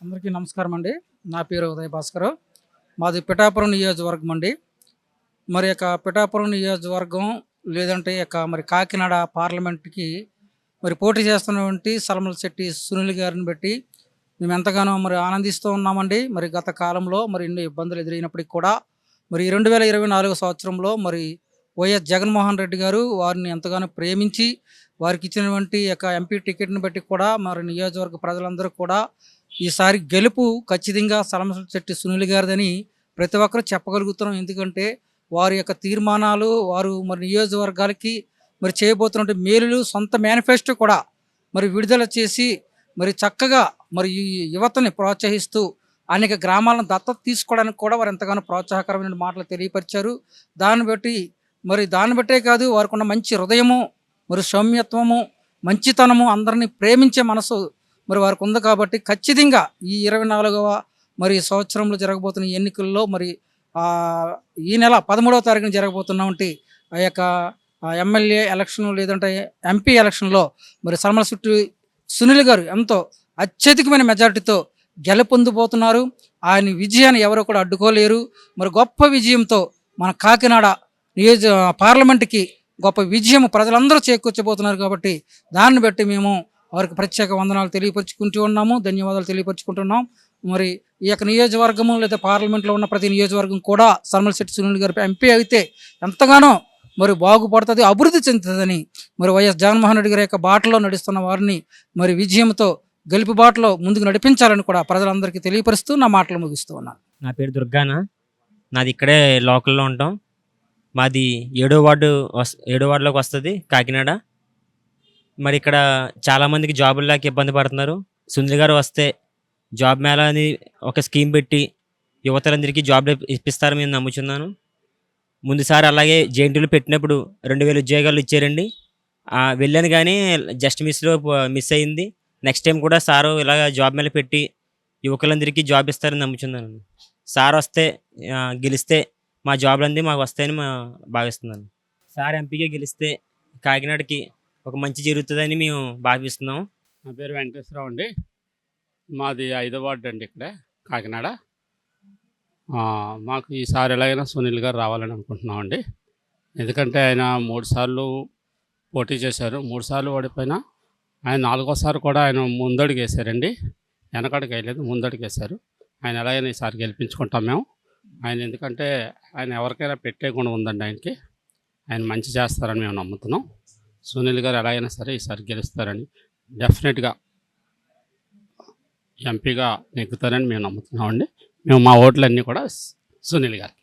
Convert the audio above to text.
అందరికీ నమస్కారం అండి. నా పేరు ఉదయ భాస్కర్. మాది పిఠాపురం నియోజకవర్గం అండి. మరి యొక్క పిఠాపురం నియోజకవర్గం లేదంటే యొక్క మరి కాకినాడ పార్లమెంట్కి మరి పోటీ చేస్తున్నటువంటి సలమల శెట్టి సునీల్ గారిని బట్టి మేము ఎంతగానో మరి ఆనందిస్తూ ఉన్నామండి. మరి గత కాలంలో మరి ఎన్నో ఇబ్బందులు ఎదురైనప్పటికీ కూడా మరి రెండు వేల ఇరవై నాలుగు సంవత్సరంలో మరి వైఎస్ జగన్మోహన్ రెడ్డి గారు వారిని ఎంతగానో ప్రేమించి వారికి ఇచ్చినటువంటి యొక్క ఎంపీ టికెట్ని బట్టి కూడా మరి నియోజకవర్గ ప్రజలందరూ కూడా ఈసారి గెలుపు ఖచ్చితంగా సలమశెట్టి సునీల్ గారిదని ప్రతి ఒక్కరూ చెప్పగలుగుతున్నాం. ఎందుకంటే వారి యొక్క తీర్మానాలు వారు మరి నియోజకవర్గాలకి మరి చేయబోతున్న మేలులు సొంత మేనిఫెస్టో కూడా మరి విడుదల చేసి మరి చక్కగా మరి ఈ యువతని ప్రోత్సహిస్తూ అనేక గ్రామాలను దత్తత తీసుకోవడానికి కూడా వారు ఎంతగానో ప్రోత్సాహకరమైన మాటలు తెలియపరిచారు. దాన్ని బట్టి మరి దాన్ని బట్టే కాదు వారికి ఉన్న మంచి హృదయము మరి సౌమ్యత్వము మంచితనము అందరినీ ప్రేమించే మనసు మరి వారికి ఉంది కాబట్టి ఖచ్చితంగా ఈ ఇరవై నాలుగవ మరి సంవత్సరంలో జరగబోతున్న ఈ ఎన్నికల్లో మరి ఈ నెల పదమూడవ తారీఖున జరగబోతున్నటువంటి ఆ యొక్క ఎమ్మెల్యే ఎలక్షన్ లేదంటే ఎంపీ ఎలక్షన్లో మరి సల్మల సుట్టి సునీల్ గారు ఎంతో అత్యధికమైన మెజారిటీతో గెలుపొందిపోతున్నారు ఆయన విజయాన్ని ఎవరు కూడా అడ్డుకోలేరు. మరి గొప్ప విజయంతో మన కాకినాడ నియోజ పార్లమెంట్కి గొప్ప విజయం ప్రజలందరూ చేకూర్చబోతున్నారు కాబట్టి దాన్ని బట్టి మేము వారికి ప్రత్యేక వందనాలు తెలియపరుచుకుంటూ ఉన్నాము. ధన్యవాదాలు తెలియపరుచుకుంటున్నాం. మరి ఈ యొక్క నియోజకవర్గము లేదా పార్లమెంట్లో ఉన్న ప్రతి నియోజకవర్గం కూడా సర్మల్ శెట్టి సునీల్ గారి ఎంపీ అయితే ఎంతగానో మరి బాగుపడుతుంది అభివృద్ధి చెందుతుందని మరి వైఎస్ జగన్మోహన్ రెడ్డి గారి యొక్క బాటలో నడుస్తున్న వారిని మరి విజయంతో గెలుపు బాటలో ముందుకు నడిపించాలని కూడా ప్రజలందరికీ తెలియపరుస్తూ నా మాటలు ముగిస్తూ ఉన్నాను. నా పేరు దుర్గాన. నాది ఇక్కడే లోకల్లో ఉంటాం. మాది ఏడో వార్డు వస్ ఏడో వార్డులోకి వస్తుంది కాకినాడ. మరి ఇక్కడ చాలామందికి జాబులు లేక ఇబ్బంది పడుతున్నారు. సునీల్ గారు వస్తే జాబ్ మేళా అని ఒక స్కీమ్ పెట్టి యువతలందరికీ జాబ్లు ఇప్పిస్తారని నేను నమ్ముచున్నాను. ముందుసారి అలాగే జేఎన్టీలు పెట్టినప్పుడు రెండు వేల ఉద్యోగాలు ఇచ్చారండి. వెళ్ళాను కానీ జస్ట్ మిస్లో మిస్ అయింది. నెక్స్ట్ టైం కూడా సారు ఇలాగ జాబ్ మేళ పెట్టి యువకులందరికీ జాబ్ ఇస్తారని నమ్ముచున్నాను. సార్ వస్తే గెలిస్తే మా జాబ్లన్నీ మాకు వస్తాయని మా భావిస్తున్నాను. సార్ ఎంపీగా గెలిస్తే కాకినాడకి ఒక మంచి జరుగుతుందని మేము భావిస్తున్నాం నా పేరు వెంకటేశ్వరరావు అండి. మాది ఐదో వార్డు అండి ఇక్కడ కాకినాడ. మాకు ఈసారి ఎలాగైనా సునీల్ గారు రావాలని అనుకుంటున్నాం అండి ఎందుకంటే ఆయన మూడు సార్లు పోటీ చేశారు. మూడు సార్లు ఓడిపోయినా ఆయన నాలుగోసారి కూడా ఆయన ముందడుగు వేశారండి వెనకడుగు వేయలేదు ముందడుగు వేశారు ఆయన ఎలాగైనా ఈసారి గెలిపించుకుంటాం మేము. ఆయన ఎందుకంటే ఆయన ఎవరికైనా పెట్టే గుణం ఉందండి ఆయనకి. ఆయన మంచి చేస్తారని మేము నమ్ముతున్నాం. సునీల్ గారు ఎలాగైనా సరే ఈసారి గెలుస్తారని డెఫినెట్గా ఎంపీగా నెగ్గుతారని మేము నమ్ముతున్నామండి. మేము మా ఓట్లన్నీ కూడా సునీల్ గారికి.